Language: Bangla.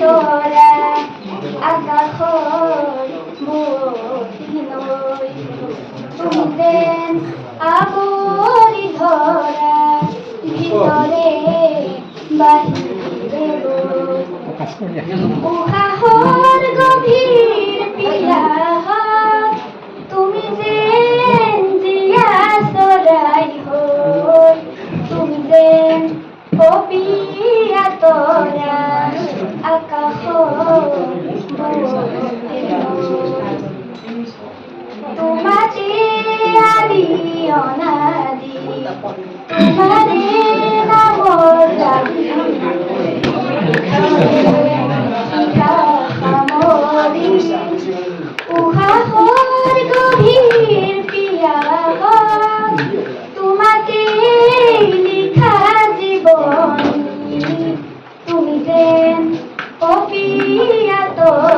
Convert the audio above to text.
তোরা আকাশ মতিনই তুমি দেন আবরি ধরা ভিতরে বাহিরে উহাহর গভীর পিয়াহ তুমি যে জিয়া সরাই হই তুমি যে কপিয়া তোরা আকাশ তোমাতে আদি অনাদি তোমারে কপিয়া তোরা